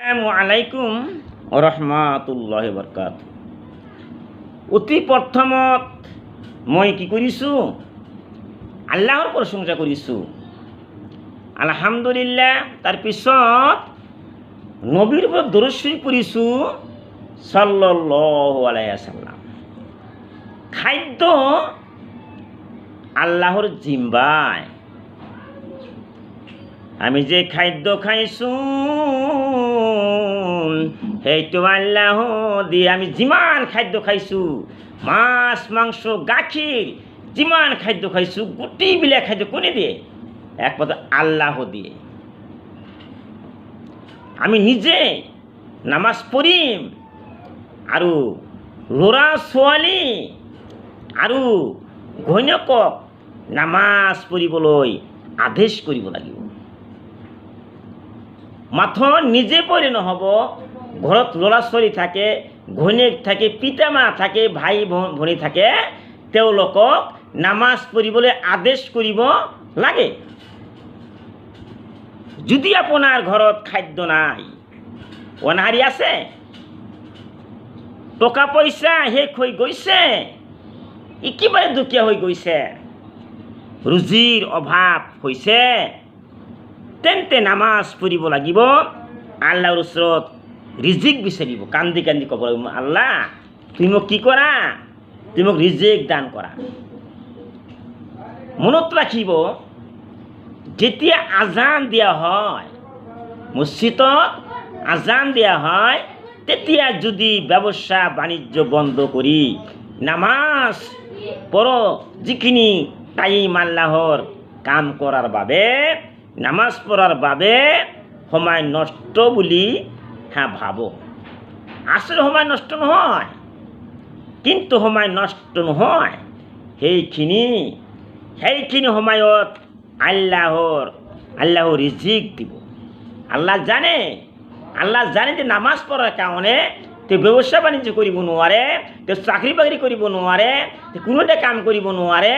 আসসালামু আলাইকুম রহমাতুল্লাহ বরকাত অতি প্ৰথমত মই কি কৰিছোঁ আল্লাহৰ প্ৰশংসা কৰিছোঁ আলহামদুলিল্লাহ তাৰপিছত নবীৰ ওপৰত দৰশ্বৰী কৰিছোঁ চাল্লাল্লাহু আলাইহি আছাল্লাম খাদ্য আল্লাহৰ জিম্বাই আমি যে খাদ্য খাইছোঁ সেইটো আল্লাহ দিয়ে আমি যিমান খাদ্য খাইছোঁ, মাছ, মাংস, গাখীৰ, যিমান খাদ্য খাইছোঁ গোটেইবিলাক খাদ্য কোনে দিয়ে? একমাত্ৰ আল্লাহ দিয়ে। আমি নিজে নামাজ পঢ়িম আৰু ল'ৰা ছোৱালী আৰু ঘৈণীয়েকক নামাজ পঢ়িবলৈ আদেশ কৰিব লাগিব। মাথো নিজে পঢ়ি নহ'ব, ঘৰত ল'ৰা ছোৱালী থাকে, ঘৈণীয়েক থাকে, পিতামা থাকে ভাই ভনী থাকে, তেওঁলোকক নামাজ পঢ়িবলৈ আদেশ কৰিব লাগে। যদি আপোনাৰ ঘৰত খাদ্য নাই, অনাহাৰী আছে টকা পইচা শেষ হৈ গৈছে, একেবাৰে দুখীয়া হৈ গৈছে, ৰুজিৰ অভাৱ হৈছে তেন্তে নামাজ পঢ়িব লাগিব। আল্লাহৰ ওচৰত ৰিজিক বিচাৰিব। কান্দি কান্দি ক'ব লাগিব, আল্লাহ, তুমি মোক কি কৰা? তুমি মোক ৰিজিক দান কৰা। মনত ৰাখিব, যেতিয়া আজান দিয়া হয়, মছজিদত আজান দিয়া হয়, তেতিয়া যদি ব্যৱসা বাণিজ্য বন্ধ কৰি নামাজ পঢ় যিখিনি টাইম আল্লাহৰ কাম কৰাৰ বাবে নামাজ পঢ়াৰ বাবে সময় নষ্ট বুলি হা ভাব। আচলতে সময় নষ্ট নহয়। কিন্তু সময় নষ্ট নহয়। সেইখিনি সেইখিনি সময়ত আল্লাহৰ আল্লাহৰ ৰিজিক দিব। আল্লাহ জানে আল্লাহ জানে যে নামাজ পঢ়াৰ কাৰণে তেওঁ ব্যৱসায় বাণিজ্য কৰিব নোৱাৰে তেওঁ চাকৰি বাকৰি কৰিব নোৱাৰে কোনো এটা কাম কৰিব নোৱাৰে।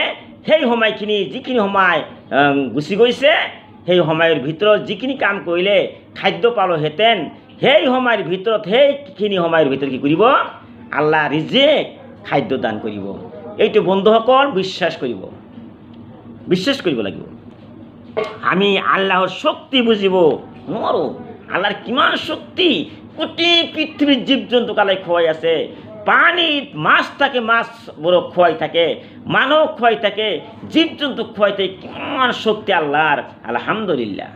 সেই সময়খিনি, যিখিনি সময় গুচি গৈছে সেই সময়ৰ ভিতৰত যিখিনি কাম কৰিলে খাদ্য পালোহেঁতেন, সেই সময়ৰ ভিতৰত, সেইখিনি সময়ৰ ভিতৰত কি কৰিব? আল্লাহ ৰিজেক খাদ্য দান কৰিব। এইটো বন্ধুসকল বিশ্বাস কৰিব। বিশ্বাস কৰিব লাগিব। আমি আল্লাহৰ শক্তি বুজিব নোৱাৰোঁ। আল্লাহৰ কিমান শক্তি? গোটেই পৃথিৱীৰ জীৱ জন্তু কালে খুৱাই আছে। পানীত মাছ থাকে মাছবোৰক খুৱাই থাকে মানুহক খুৱাই থাকে জীৱ জন্তুক খুৱাই থাকে কিমান শক্তি আল্লাহৰ আলহামদুলিল্লাহ।